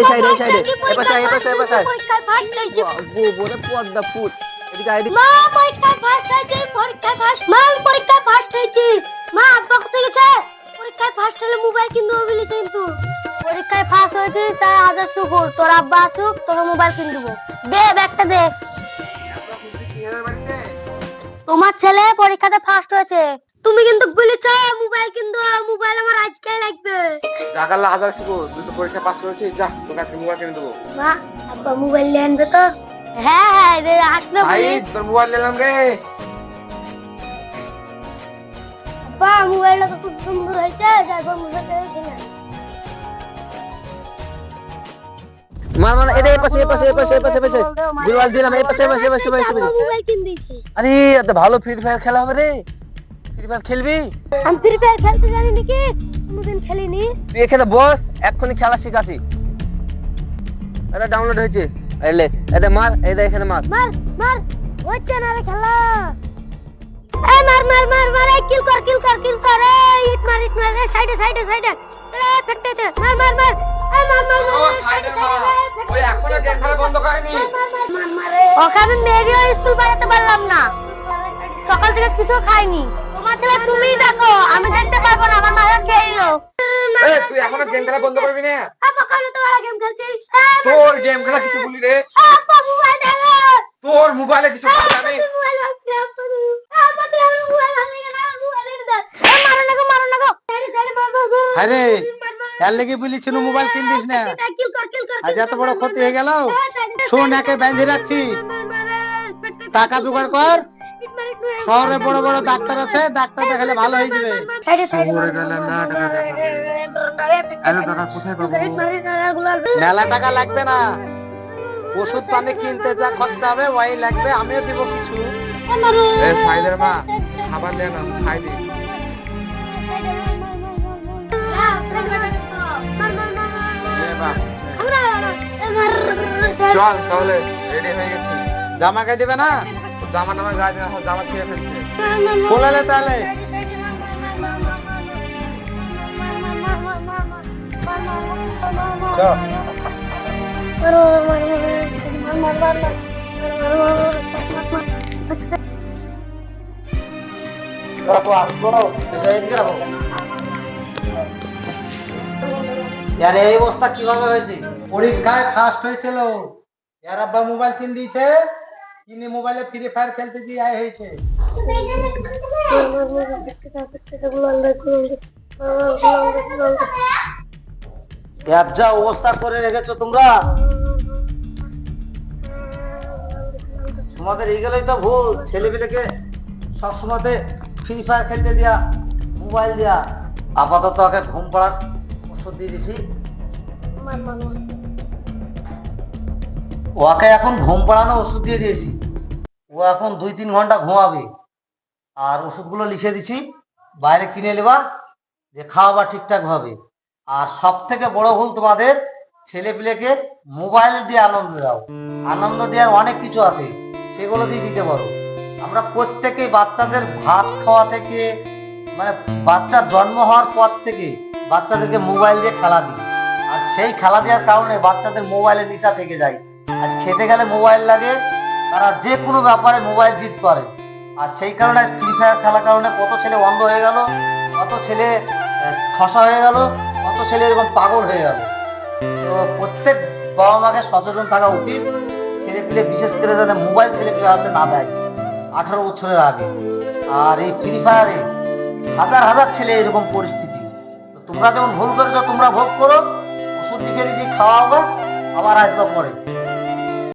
এই সাইডে এই সাইডে। এ পাশে আয়, এ পাশে এ পাশে পদ্মা ফুট। এদিকে এদিকে। মা পরীক্ষায় ফার্স্ট হয়েছি ফার্স্ট মা ফার্স্ট হয়েছি মা আব্বা কোথায় গেছে। পরীক্ষায় ফার্স্ট হলে মোবাইল কিনতে হবে বলেছে কিন্তু। পরীক্ষায় ফার্স্ট হয়েছি তাই শুকুর তোর আব্বা আসুক তোকে মোবাইল কিনে দেবো। দে ব্যাগটা দে। তোমার ছেলে পরীক্ষাতে ফার্স্ট হয়েছে। তুমি কিন্তু জাগাল্লা হাজার শিখো তুই তো পরীক্ষা পাস করেছিস যা তোকে আজকে মোবাইল কিনে দেবো। মা আব্বা মোবাইল নিয়ে আনবে তো? হ্যাঁ হ্যাঁ রে আসলে ভাই তোর মোবাইল নিলাম রে। আব্বা মোবাইলটা তো খুব সুন্দর হয়েছে যাইবো মোবাইল কিনে মার মার এদিকে পাশে পাশে পাশে পাশে পাশে। গুলওয়াল দিলাম এই পাশে পাশে পাশে পাশে, পাশে। মোবাইল কিনে দিয়েছি আরে এত ভালো ফ্রি ফায়ার খেলা হবে রে। ফ্রি ফায়ার খেলবি? আমি ফ্রি ফায়ার খেলতে জানি নাকি? খেলিনি তুই এখানে বস এক্ষুনি খেলা শিখাছি এটা ডাউনলোড হয়েছে এলে এতে মার এখানে মার মার মার হচ্ছে না রে খেলা এই মার মার মার মার এই কিল কর কিল কর কিল কর এই ইট মার ইট মার সাইডে সাইডে সাইডে এই ফেটে মার মার মার এই মার মার ও সাইডে মা ওই এখনও গেম খেলা বন্ধ করেনি ওখানে মেরিও স্কুল বাড়াতে পারলাম না সকাল থেকে কিছু খাইনি তোমার ছেলে তুমিই দেখো আমি দেখতে পারব না আমার খেয়েইলো এই তুই এখনও গেম খেলা বন্ধ করবি না তোর গেম খেলা কিছু বলি রে তোর মোবাইলে কিছু আমি মোবাইল আরে লেগে বলেছিল কিনতিস না আজ এত বড় ক্ষতি হয়ে গেল শোন একে বেঁধে রাখছি টাকা জোগাড় কর শহরে বড় বড় ডাক্তার আছে ডাক্তার দেখালে ভালো হয়ে যাবে। সাইডে সাইডে শহরে গেলে এত টাকা কোথায় পাবো? মেলা টাকা লাগবে না। ওষুধ পানি কিনতে যা খরচা হবে ওই লাগবে আমিও দিব কিছু। সাইদের মা খাবার দে না খাই দে। দে মা চল তাহলে রেডি হয়ে গেছি। জামা কে দিবে না? জামা টামা গায়ে জামা ছিঁড়ে ফেলছে। খোলালে তাহলে। এই অবস্থা কীভাবে হয়েছে? পরীক্ষায় ফার্স্ট হয়েছিল। এর আব্বা মোবাইল কিন দিয়েছে। কিনে মোবাইলে ফ্রি ফায়ার খেলতে দিয়ে আয় হয়েছে। যা অবস্থা করে রেখেছো তোমরা। তোমাদের এইগুলোই তো ভুল ছেলেপিলেকে সবসময়তে ফ্রি ফায়ার খেলতে দিয়া মোবাইল দিয়া। আপাতত ওকে ঘুম পাড়ার ওষুধ দিয়ে দিছি। ওকে এখন ঘুম পাড়ানো ওষুধ দিয়ে দিয়েছি। ও এখন দুই তিন ঘণ্টা ঘুমাবে। আর ওষুধগুলো লিখে দিছি, বাইরে কিনে নেবা যে খাওয়াবা ঠিকঠাক ভাবে আর সব থেকে বড় ভুল তোমাদের ছেলে পিলেকে মোবাইল দিয়ে আনন্দ দাও। আনন্দ দেওয়ার অনেক কিছু আছে, সেগুলো দিয়ে দিতে পারো। আমরা প্রত্যেকে বাচ্চাদের ভাত খাওয়া থেকে মানে বাচ্চার জন্ম হওয়ার পর থেকে বাচ্চাদেরকে মোবাইল দিয়ে খেলা দিই। আর সেই খেলা দেওয়ার কারণে বাচ্চাদের মোবাইলে নেশা থেকে যায়। আজ খেতে গেলে মোবাইল লাগে তারা যে কোনো ব্যাপারে মোবাইল জিত করে। আর সেই কারণে ফ্রি ফায়ার খেলার কারণে কত ছেলে অন্ধ হয়ে গেল, কত ছেলে ঠসা হয়ে গেল, কত ছেলে এরকম পাগল হয়ে গেল। তো প্রত্যেক বাবা মাকে সচেতন থাকা উচিত, ছেলে পিলে বিশেষ করে যাতে মোবাইল ছেলে পিলে হাতে না দেয়, আঠারো বছরের আগে। আর এই ফ্রি ফায়ারে হাজার হাজার ছেলে এরকম পরিস্থিতি। তো তোমরা যেমন ভুল করেছ, তোমরা ভোগ করো, ওষুধ লিখে দিয়েছি খাওয়া হবে আবার আসবা পরে।